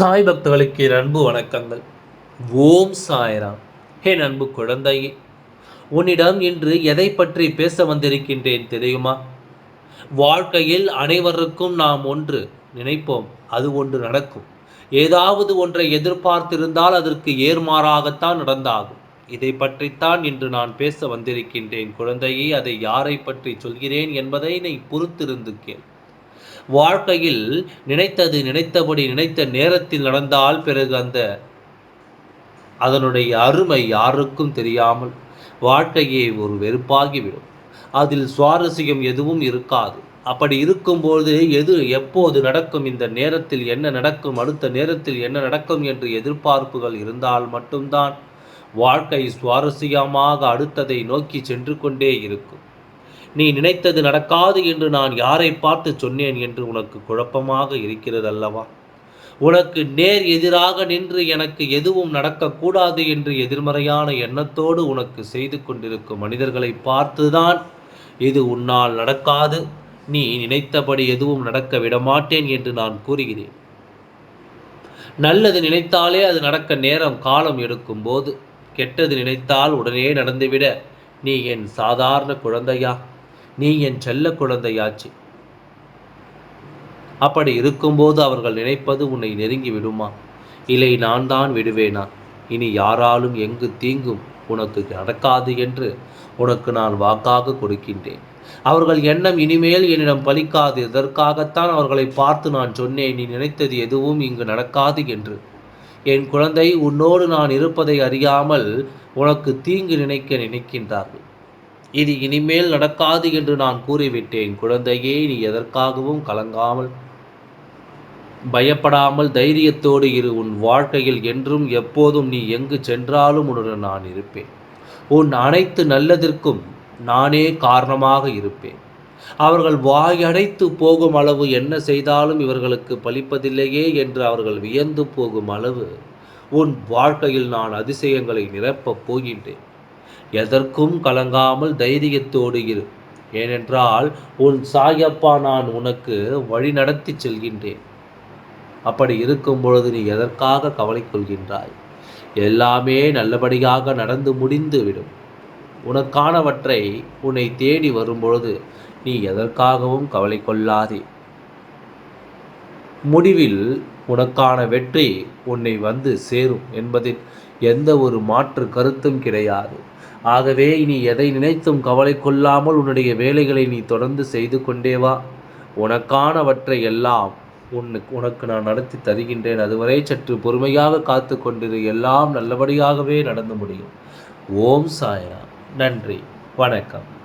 சாய் பக்தர்களுக்கு என் அன்பு வணக்கங்கள். ஓம் சாய்ராம். என் அன்பு குழந்தையே உன்னிடம் இன்று எதை பற்றி பேச வந்திருக்கின்றேன் தெரியுமா? வாழ்க்கையில் அனைவருக்கும் நாம் ஒன்று நினைப்போம் அது ஒன்று நடக்கும். ஏதாவது ஒன்றை எதிர்பார்த்திருந்தால் அதற்கு ஏர்மாறாகத்தான் நடந்தாகும். இதை பற்றித்தான் இன்று நான் பேச வந்திருக்கின்றேன் குழந்தையே அதை யாரை பற்றி சொல்கிறேன் என்பதை நீ பொறுத்திருந்து கேள். வாழ்க்கையில் நினைத்தது நினைத்தபடி நினைத்த நேரத்தில் நடந்தால் பிறகு அந்த அதனுடைய அருமை யாருக்கும் தெரியாமல் வாழ்க்கையே ஒரு வெறுப்பாகிவிடும். அதில் சுவாரஸ்யம் எதுவும் இருக்காது. அப்படி இருக்கும்போது எது எப்போது நடக்கும்? இந்த நேரத்தில் என்ன நடக்கும்? அடுத்த நேரத்தில் என்ன நடக்கும்? என்று எதிர்பார்ப்புகள் இருந்தால் மட்டும்தான் வாழ்க்கை சுவாரஸ்யமாக அடுத்ததை நோக்கி சென்று கொண்டே இருக்கும். நீ நினைத்தது நடக்காது என்று நான் யாரை பார்த்து சொன்னேன் என்று உனக்கு குழப்பமாக இருக்கிறது அல்லவா உனக்கு நேர் எதிராக நின்று எனக்கு எதுவும் நடக்கக்கூடாது என்று எதிர்மறையான எண்ணத்தோடு உனக்கு செய்து கொண்டிருக்கும் மனிதர்களை பார்த்துதான் இது உன்னால் நடக்காது. நீ நினைத்தபடி எதுவும் நடக்க விடமாட்டேன் என்று நான் கூறுகிறேன். நல்லது நினைத்தாலே அது நடக்க நேரம் காலம் எடுக்கும் போது கெட்டது நினைத்தால் உடனே நடந்துவிட நீ என் சாதாரண குழந்தையா? நீ என் செல்ல குழந்தையாச்சு. அப்படி இருக்கும்போது அவர்கள் நினைப்பது உன்னை நெருங்கி விடுமா? இல்லை நான் தான் விடுவேனா? இனி யாராலும் எங்கு தீங்கும் உனக்கு நடக்காது என்று உனக்கு நான் வாக்காக கொடுக்கின்றேன். அவர்கள் எண்ணம் இனிமேல் என்னிடம் பலிக்காது. இதற்காகத்தான் அவர்களை பார்த்து நான் சொன்னேன். நீ நினைத்தது எதுவும் இங்கு நடக்காது என்று. என் குழந்தை உன்னோடு நான் இருப்பதை அறியாமல் உனக்கு தீங்கு நினைக்க நினைக்கின்றார்கள். இது இனிமேல் நடக்காது என்று நான் கூறிவிட்டேன். குழந்தையே நீ எதற்காகவும் கலங்காமல் பயப்படாமல் தைரியத்தோடு இரு. உன் வாழ்க்கையில் என்றும் எப்போதும் நீ எங்கு சென்றாலும் உன்னுடன் நான் இருப்பேன். உன் அனைத்து நல்லதற்கும் நானே காரணமாக இருப்பேன். அவர்கள் வாயடைத்து போகும் அளவு என்ன செய்தாலும் இவர்களுக்கு பலிப்பதில்லையே என்று அவர்கள் வியந்து போகும் அளவு. உன் வாழ்க்கையில் நான் அதிசயங்களை நிரப்பப் போகின்றேன். எதற்கும் கலங்காமல் தைரியத்தோடு இரு. ஏனென்றால் உன் சாயப்பா நான் உனக்கு வழி நடத்தி செல்கின்றேன். அப்படி இருக்கும் பொழுது நீ எதற்காக கவலை கொள்கின்றாய் எல்லாமே நல்லபடியாக நடந்து முடிந்துவிடும். உனக்கானவற்றை உன்னை தேடி வரும்பொழுது நீ எதற்காகவும் கவலை கொள்ளாதே முடிவில் உனக்கான வெற்றி உன்னை வந்து சேரும் என்பதில் எந்த ஒரு மாற்று கருத்தும் கிடையாது. ஆகவே இனி எதை நினைத்தும் கவலை கொள்ளாமல் உன்னுடைய வேலைகளை நீ தொடர்ந்து செய்து கொண்டே வா. உனக்கானவற்றை எல்லாம் உனக்கு உனக்கு நான் நடத்தி தருகின்றேன். அதுவரை சற்று பொறுமையாக காத்து கொண்டிரு. எல்லாம் நல்லபடியாகவே நடந்து முடியும். ஓம் சாயா நன்றி. வணக்கம்.